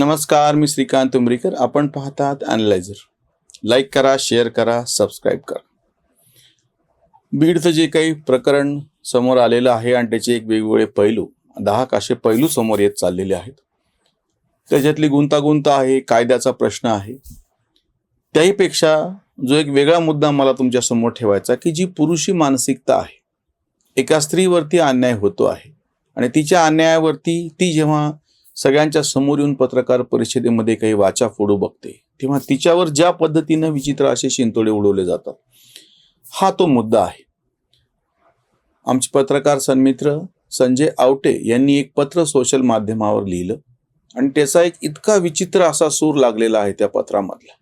नमस्कार मी श्रीकांत उमरीकर. आपण पाहतात अॅनलायझर लाईक करा शेअर करा सबस्क्राईब करा. बीडचं जे काही प्रकरण समोर आलेलं आहे आणि त्याचे एक वेगवेगळे पैलू दहा काशे पैलू समोर येत चाललेले आहेत. त्याच्यातली गुंतागुंत आहे कायद्याचा प्रश्न आहे. त्याहीपेक्षा जो एक वेगळा मुद्दा मला तुमच्यासमोर ठेवायचा की जी पुरुषी मानसिकता आहे. एका स्त्रीवरती अन्याय होतो आहे. आणि तिच्या अन्यायावरती ती जेव्हा सगळ्यांच्या समोर येऊन पत्रकार परिषदेमध्ये काही वाचा फोडू बघते. तेव्हा तिच्यावर ज्या पद्धतीनं विचित्र असे शिंतोडे उडवले जातात हा तो मुद्दा आहे. आमचे पत्रकार सन्मित्र संजय आवटे यांनी एक पत्र सोशल माध्यमावर लिहिलं आणि त्याचा एक इतका विचित्र असा सूर लागलेला आहे त्या पत्रामधला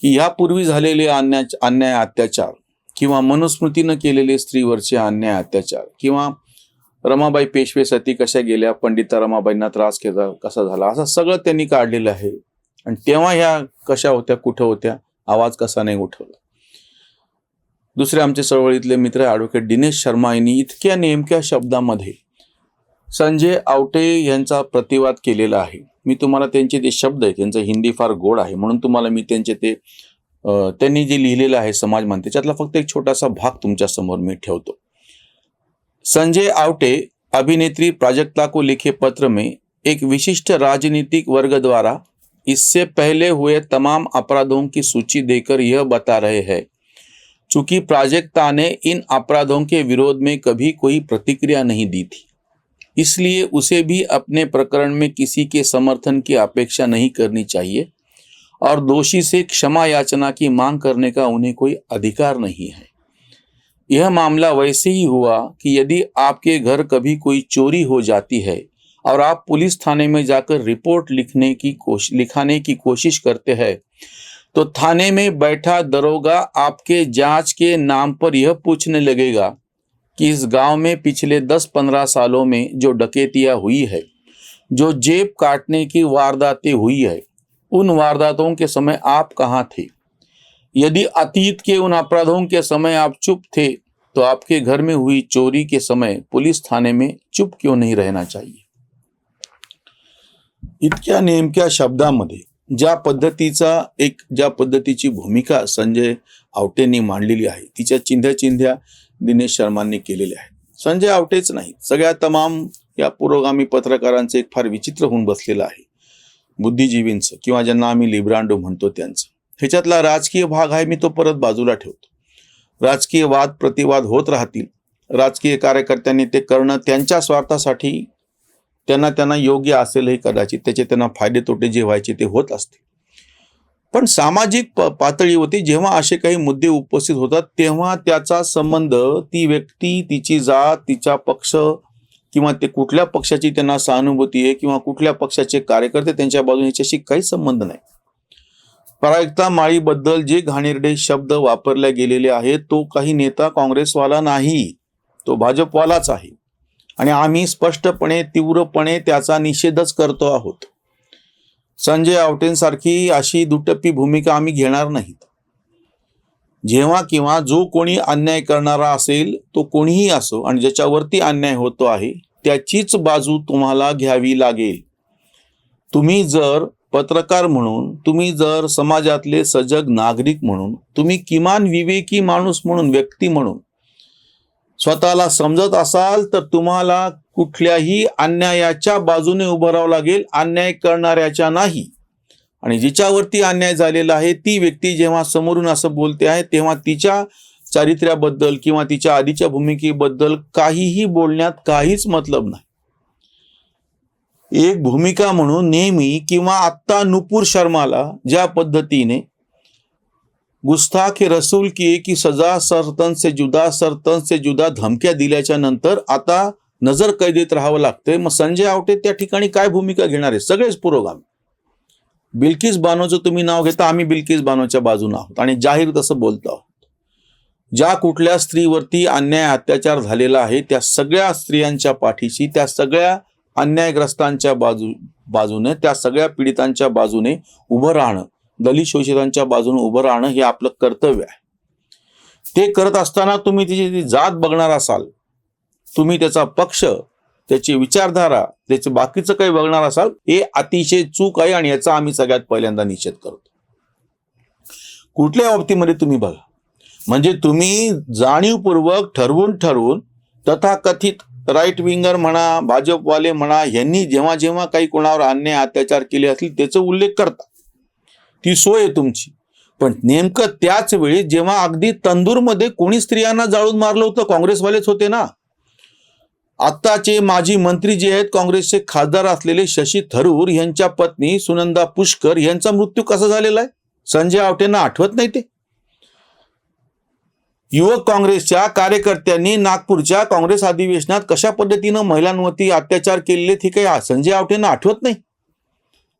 की यापूर्वी झालेले अन्याय अन्याय अत्याचार किंवा मनुस्मृतीनं केलेले स्त्रीवरचे अन्याय अत्याचार किंवा रमाबाई पेशवे सती कशा गेल्या? पंडिता रमाबाईंना त्रास केला कसा झाला? असं सगळं त्यांनी काढलेलं आहे. आणि तेव्हा ह्या कशा होत्या कुठं होत्या? आवाज कसा नाही उठवला. दुसरे आमचे चळवळीतले मित्र ॲडव्होकेट दिनेश शर्मा यांनी इतक्या नेमक्या शब्दामध्ये संजय आवटे यांचा प्रतिवाद केलेला आहे. मी तुम्हाला त्यांचे ते शब्द आहेत त्यांचं हिंदी फार गोड आहे म्हणून तुम्हाला मी त्यांचे ते त्यांनी जे लिहिलेलं आहे समाज मान त्याच्यातला फक्त एक छोटासा भाग तुमच्यासमोर मी ठेवतो. संजय आवटे अभिनेत्री प्राजक्ता को लिखे पत्र में एक विशिष्ट राजनीतिक वर्ग द्वारा इससे पहले हुए तमाम अपराधों की सूची देकर यह बता रहे हैं। चूँकि प्राजक्ता ने इन अपराधों के विरोध में कभी कोई प्रतिक्रिया नहीं दी थी, इसलिए उसे भी अपने प्रकरण में किसी के समर्थन की अपेक्षा नहीं करनी चाहिए और दोषी से क्षमा याचना की मांग करने का उन्हें कोई अधिकार नहीं है। यह मामला वैसे ही हुआ कि यदि आपके घर कभी कोई चोरी हो जाती है और आप पुलिस थाने में जाकर रिपोर्ट लिखने की कोशिश लिखाने की कोशिश करते हैं तो थाने में बैठा दरोगा आपके जाँच के नाम पर यह पूछने लगेगा कि इस गाँव में पिछले 10-15 सालों में जो डकैतियाँ हुई है, जो जेब काटने की वारदातें हुई है, उन वारदातों के समय आप कहाँ थे? यदि अतीत के उन अपराधों के समय आप चुप थे तो आपके घर में हुई चोरी के समय पुलिस थाने में चुप क्यों नहीं रहना चाहिए? इतक्या नेमक्या शब्दामध्ये ज्या पद्धतीचा एक ज्या पद्धतीची भूमिका संजय आवटेंनी मांडलेली आहे तिच्या चिंध्या चिंध्या दिनेश शर्मांनी केलेल्या आहेत. संजय आवटेच नाही सगळ्या तमाम या पुरोगामी पत्रकारांचं एक फार विचित्र होऊन बसलेलं आहे. बुद्धिजीवींचं किंवा ज्यांना आम्ही लिब्रांडो म्हणतो त्यांचं. ह्याच्यातला राजकीय भाग आहे मी तो परत बाजूला ठेवतो. राजकीय वाद प्रतिवाद होत राहतील. राजकीय कार्यकर्त्यांनी ते करणं त्यांच्या स्वार्थासाठी त्यांना त्यांना योग्य असेलही कदाचित. त्याचे त्यांना फायदे तोटे जे व्हायचे ते होत असतील. पण सामाजिक प पातळीवरती जेव्हा असे काही मुद्दे उपस्थित होतात तेव्हा त्याचा संबंध ती व्यक्ती तिची जात तिचा पक्ष किंवा ते कुठल्या पक्षाची त्यांना सहानुभूती आहे किंवा कुठल्या पक्षाचे कार्यकर्ते त्यांच्या बाजूने याच्याशी काही संबंध नाही. प्रायक्ता माळीबद्दल जे घाणेरडे शब्द वापरले गेलेले आहेत तो काही नेता काँग्रेसवाला नाही. तो भाजपवालाच आहे. आणि आम्ही स्पष्टपणे तीव्रपणे त्याचा निषेधच करतो आहोत. संजय आवटेंसारखी अशी दुटप्पी भूमिका आम्ही घेणार नाहीत. जेव्हा किंवा जो कोणी अन्याय करणारा असेल तो कोणीही असो आणि ज्याच्यावरती अन्याय होतो आहे त्याचीच बाजू तुम्हाला घ्यावी लागेल. तुम्ही जर पत्रकार म्हणून तुम्ही जर समाजातले सजग नागरिक म्हणून तुम्ही किमान विवेकी माणूस म्हणून व्यक्ती म्हणून स्वतःला समजत असाल तर तुम्हाला कुठल्याही अन्यायाच्या बाजूने उभं राहावं लागेल अन्याय करणाऱ्याच्या नाही. आणि जिच्यावरती अन्याय झालेला आहे ती व्यक्ती जेव्हा समोरून असं बोलते आहे तेव्हा तिच्या चारित्र्याबद्दल किंवा तिच्या आधीच्या भूमिकेबद्दल काहीही बोलण्यात काहीच मतलब नाही. एक भूमिका म्हणून नेहमी किंवा आत्ता नुपूर शर्माला ज्या पद्धतीने गुस्ताख रसूल की की सजा सरतन से जुदा सरतन से जुदा धमक्या दिल्याच्या नंतर आता नजर कैदेत राहावं लागतंय. मग संजय आवटे त्या ठिकाणी काय भूमिका घेणार आहे? सगळेच पुरोगामी. बिल्किस बानोचं तुम्ही नाव घेता आम्ही बिल्किस बानोच्या बाजूने आहोत. आणि जाहीर तसं बोलतो आहोत. ज्या कुठल्या स्त्रीवरती अन्याय अत्याचार झालेला आहे त्या सगळ्या स्त्रियांच्या पाठीशी त्या सगळ्या अन्यायग्रस्तांच्या बाजू बाजूने त्या सगळ्या पीडितांच्या बाजूने उभं राहणं दलित शोषितांच्या बाजूने उभं राहणं हे आपलं कर्तव्य आहे. ते करत असताना तुम्ही तिची ती जात बघणार असाल तुम्ही त्याचा पक्ष त्याची विचारधारा त्याचं बाकीचं काही बघणार असाल हे अतिशय चूक आहे आणि याचा आम्ही सगळ्यात पहिल्यांदा निषेध करतो. कुठल्या बाबतीमध्ये तुम्ही बघा. म्हणजे तुम्ही जाणीवपूर्वक ठरवून ठरवून तथाकथित राईट विंगर म्हणा भाजपवाले म्हणा यांनी जेव्हा जेव्हा काही कोणावर अन्याय अत्याचार केले असतील त्याचा उल्लेख करता ती सोय आहे तुमची. पण नेमकं त्याच वेळी जेव्हा अगदी तंदूरमध्ये कोणी स्त्रियांना जाळून मारलं होतं काँग्रेसवालेच होते ना? आत्ताचे माजी मंत्री जे आहेत काँग्रेसचे खासदार असलेले शशी थरूर यांच्या पत्नी सुनंदा पुष्कर यांचा मृत्यू कसा झालेला आहे? संजय आवटेंना आठवत नाही ते? युवक काँग्रेसच्या कार्यकर्त्यांनी नागपूरच्या काँग्रेस अधिवेशनात कशा पद्धतीनं महिलांवरती अत्याचार केलेले हे काही संजय आवटेंना आठवत नाही.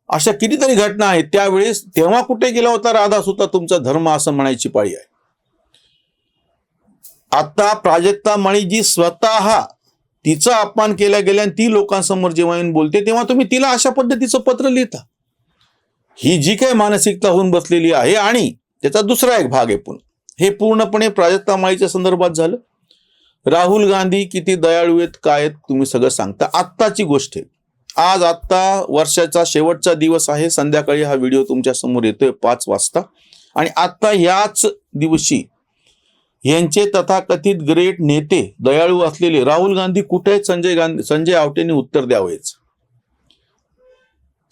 अशा कितीतरी घटना आहेत. त्यावेळेस तेव्हा कुठे गेला होता राधा सुद्धा तुमचा धर्म असं म्हणायची पाळी आहे. आता प्राजक्ता माळी जी स्वतः तिचा अपमान केला गेला आणि ती लोकांसमोर जेव्हा येऊन बोलते तेव्हा तुम्ही तिला अशा पद्धतीचं पत्र लिहिता. ही जी काही मानसिकता होऊन बसलेली आहे आणि त्याचा दुसरा एक भाग आहे पुन्हा. हे पूर्णपणे प्राजक्ता माईच्या संदर्भात झालं. राहुल गांधी किती दयाळू आहेत काय आहेत तुम्ही सगळं सांगता. आत्ताची गोष्ट आहे. आज आत्ता वर्षाचा शेवटचा दिवस आहे. संध्याकाळी हा व्हिडिओ तुमच्यासमोर येतोय पाच वाजता. आणि आत्ता याच दिवशी यांचे तथाकथित ग्रेट नेते दयाळू असलेले राहुल गांधी कुठे आहेत? संजय गांधी संजय आवटेंनी उत्तर द्यावेच.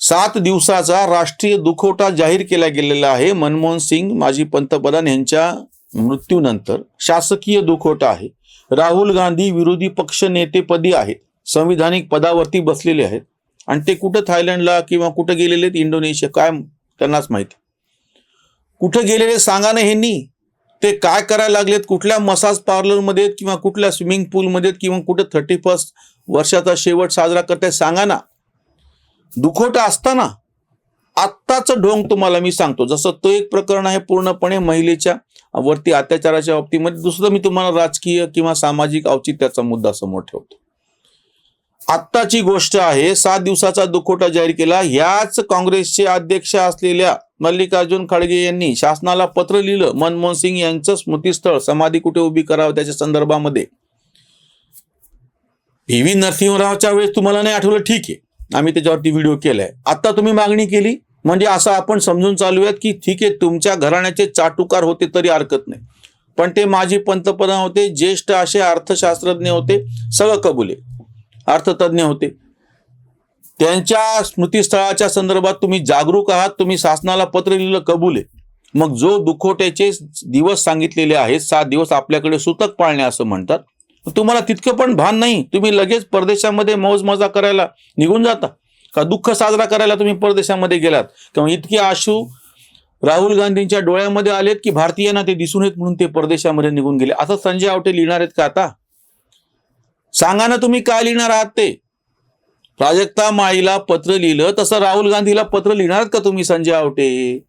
सात दिवसाचा राष्ट्रीय दुखवटा जाहीर केला गेलेला आहे. मनमोहन सिंग माजी पंतप्रधान यांच्या मृत्यूनंतर शासकीय दुखवटा आहे. राहुल गांधी विरोधी पक्ष नेतेपदी आहेत. संविधानिक पदावरती बसलेले आहेत. आणि ते कुठं थायलंडला किंवा कुठं गेलेले आहेत? इंडोनेशिया. काय त्यांनाच माहिती. कुठं गेलेले सांगा ना ह्यांनी ते काय करायला लागलेत? कुठल्या मसाज पार्लरमध्ये किंवा कुठल्या स्विमिंग पूलमध्ये किंवा कुठं थर्टी फर्स्ट वर्षाचा शेवट साजरा करताय सांगा ना दुखोटा असताना आत्ताचं ढोंग तुम्हाला मी सांगतो. जसं तो एक प्रकरण आहे पूर्णपणे महिलेच्या वरती अत्याचाराच्या बाबतीमध्ये दुसरं मी तुम्हाला राजकीय किंवा सामाजिक औचित्याचा मुद्दा समोर ठेवतो. आत्ताची गोष्ट आहे सात दिवसाचा दुखोटा जाहीर केला. याच काँग्रेसचे अध्यक्ष असलेल्या मल्लिकार्जुन खडगे यांनी शासनाला पत्र लिहिलं. मनमोहन सिंग यांचं स्मृतीस्थळ समाधी कुठे उभी करावं त्याच्या संदर्भामध्ये? P V. नरसिंहरावच्या वेळेस तुम्हाला नाही आठवलं? ठीक आहे. आम्ही त्याच्यावरती व्हिडिओ केलाय. आता तुम्ही मागणी केली म्हणजे असं आपण समजून चालूयात की ठीक आहे तुमच्या घराण्याचे चाटुकार होते तरी हरकत नाही. पण ते माजी पंतप्रधान होते ज्येष्ठ असे अर्थशास्त्रज्ञ होते सगळं कबुले अर्थतज्ञ होते. त्यांच्या स्मृतीस्थळाच्या संदर्भात तुम्ही जागरूक आहात तुम्ही शासनाला पत्र लिहिलं कबुले मग जो दुखोट्याचे दिवस सांगितलेले आहेत सात दिवस आपल्याकडे सुतक पाळणे असं म्हणतात तुम्हाला तितकं पण भान नाही. तुम्ही लगेच परदेशामध्ये मौज मजा करायला निघून जाता. का दुःख साजरा करायला तुम्ही परदेशामध्ये गेलात? किंवा इतके आशू राहुल गांधींच्या डोळ्यामध्ये आलेत की भारतीयांना ते दिसून येत म्हणून ते परदेशामध्ये निघून गेले. असं संजय आवटे लिहिणार आहेत का आता? सांगा ना तुम्ही काय लिहिणार आहात ते. प्राजक्ता माळीला पत्र लिहिलं तसं राहुल गांधीला पत्र लिहिणार का तुम्ही संजय आवटे?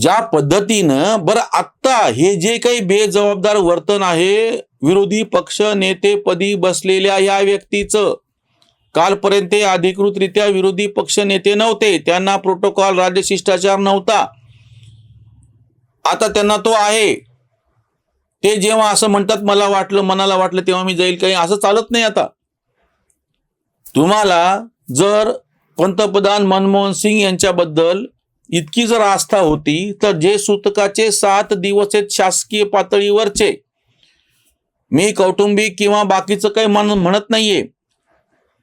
ज्या पद्धतीनं बरं आत्ता हे जे काही बेजबाबदार वर्तन आहे विरोधी पक्ष नेतेपदी बसलेल्या या व्यक्तीचं कालपर्यंत अधिकृतरित्या विरोधी पक्ष नेते नव्हते त्यांना प्रोटोकॉल राज्य शिष्टाचार नव्हता. आता त्यांना तो आहे. ते जेव्हा असं म्हणतात मला वाटलं मनाला वाटलं तेव्हा मी जाईल काही असं चालत नाही आता. तुम्हाला जर पंतप्रधान मनमोहन सिंग यांच्याबद्दल इतकी जर आस्था होती तर जे सूतकाचे सात दिवस आहेत शासकीय पातळीवरचे. मी कौटुंबिक किंवा बाकीचं काही म्हण म्हणत नाहीये.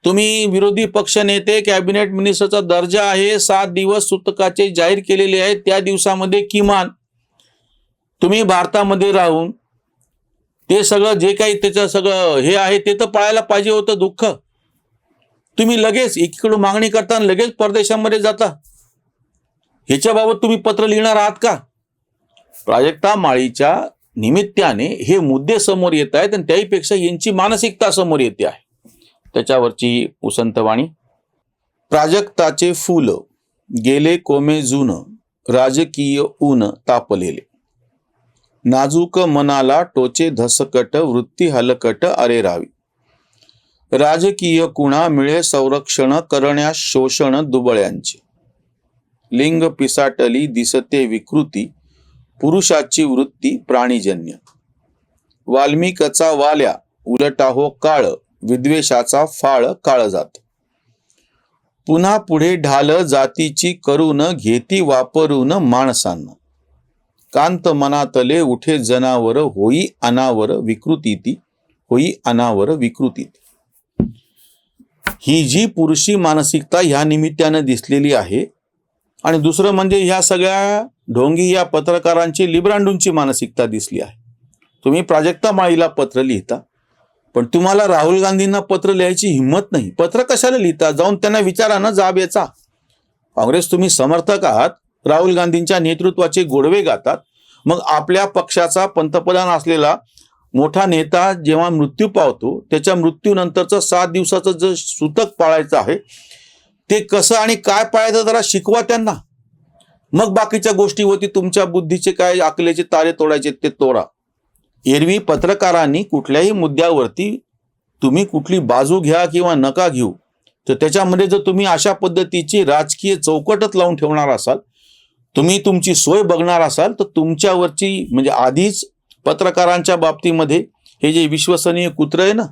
तुम्ही विरोधी पक्ष नेते कॅबिनेट मिनिस्टरचा दर्जा आहे सात दिवस सूतकाचे जाहीर केलेले आहेत त्या दिवसामध्ये किमान तुम्ही भारतामध्ये राहून ते सगळं जे काही त्याचं सगळं हे आहे ते तर पाळायला पाहिजे होतं दुःख. तुम्ही लगेच एकीकडून मागणी करता आणि लगेच परदेशामध्ये जाता. ह्याच्याबाबत तुम्ही पत्र लिहिणार आहात का? प्राजक्ता माळीच्या निमित्ताने हे मुद्दे समोर येत आहेत आणि त्याहीपेक्षा यांची मानसिकता समोर येते आहे. त्याच्यावरची उसंतवाणी प्राजक्ताचे फुल गेले कोमे जुन राजकीय ऊन तापलेले. नाजूक मनाला टोचे धसकट वृत्ती हलकट अरे रावी. राजकीय कुणा मिळे संरक्षण करण्यास शोषण दुबळ्यांचे. लिंग पिसाटली दिसते विकृती पुरुषाची वृत्ती प्राणीजन्य. वाल्मिकचा वाल्या उलटा हो काळ विद्वेषाचा फाळ काळ जात. पुन्हा पुढे ढाल जातीची करून घेती वापरून माणसांना. कांत मनातले उठे जनावर होई अनावर विकृती ती होई अनावर विकृती ही जी पुरुषी मानसिकता ह्या निमित्तानं दिसलेली आहे आणि दुसरं म्हणजे ह्या सगळ्या ढोंगी या पत्रकारांची लिब्रांडूंची मानसिकता दिसली आहे. तुम्ही प्राजक्ता माळीला पत्र लिहिता पण तुम्हाला राहुल गांधींना पत्र लिहायची हिंमत नाही. पत्र कशाला लिहिता? जाऊन त्यांना विचारा ना जाब याचा. काँग्रेस तुम्ही समर्थक आहात. राहुल गांधींच्या नेतृत्वाचे गोडवे गातात. मग आपल्या पक्षाचा पंतप्रधान असलेला मोठा नेता जेव्हा मृत्यू पावतो त्याच्या मृत्यूनंतरचं सात दिवसाचं जर सूतक पाळायचं आहे ते कसं आणि काय पाळायचं जरा शिकवा त्यांना. मग बाकीच्या गोष्टीवरती तुमच्या बुद्धीचे काय आकल्याचे तारे तोडायचे ते तोडा. एरवी पत्रकारांनी कुठल्याही मुद्द्यावरती तुम्ही कुठली बाजू घ्या किंवा नका घेऊ तर त्याच्यामध्ये जर तुम्ही अशा पद्धतीची राजकीय चौकटच लावून ठेवणार असाल तुम्ही तुमची सोय बघणार असाल तर तुमच्यावरची म्हणजे आधीच पत्रकारांच्या बाबतीमध्ये हे जे विश्वसनीय कुत्र आहे ना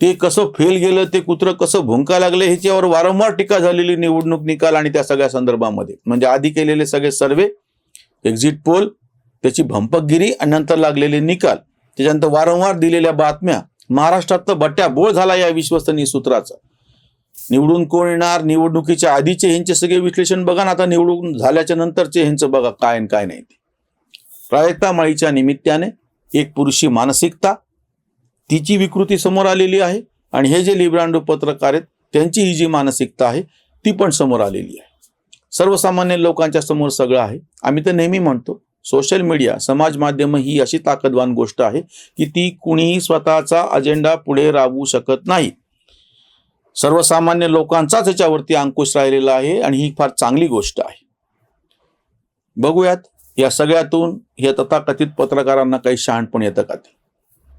ते कसं फेल गेलं ते कुत्र कसं भुंका लागले ह्याच्यावर वारंवार टीका झालेली निवडणूक निकाल आणि त्या सगळ्या संदर्भामध्ये. म्हणजे आधी केलेले सगळे सर्वे एक्झिट पोल त्याची भंपकगिरी आणि नंतर लागलेले निकाल त्याच्यानंतर वारंवार दिलेल्या बातम्या महाराष्ट्रात तर बट्ट्या बोळ झाला या विश्वसनीय सूत्राचा. निवडून कोण येणार निवडणुकीच्या आधीचे ह्यांचे सगळे विश्लेषण बघा ना आता निवडून झाल्याच्या नंतरचे ह्यांचं बघा काय आणि काय नाही ते. प्रायता माळीच्या निमित्ताने एक पुरुषी मानसिकता तिची विकृती समोर आलेली आहे आणि हे जे लिब्रांडो पत्रकार आहेत त्यांची ही जी मानसिकता आहे ती पण समोर आलेली आहे. सर्वसामान्य लोकांच्या समोर सगळं आहे. आम्ही तर नेहमी म्हणतो सोशल मीडिया समाज माध्यम ही अशी ताकदवान गोष्ट आहे की ती कुणीही स्वतःचा अजेंडा पुढे राबवू शकत नाही. सर्वसामान्य लोकांचाच याच्यावरती अंकुश राहिलेला आहे आणि ही फार चांगली गोष्ट आहे. बघूयात या सगळ्यातून या तथाकथित पत्रकारांना काही शहाणपण येतं का ते?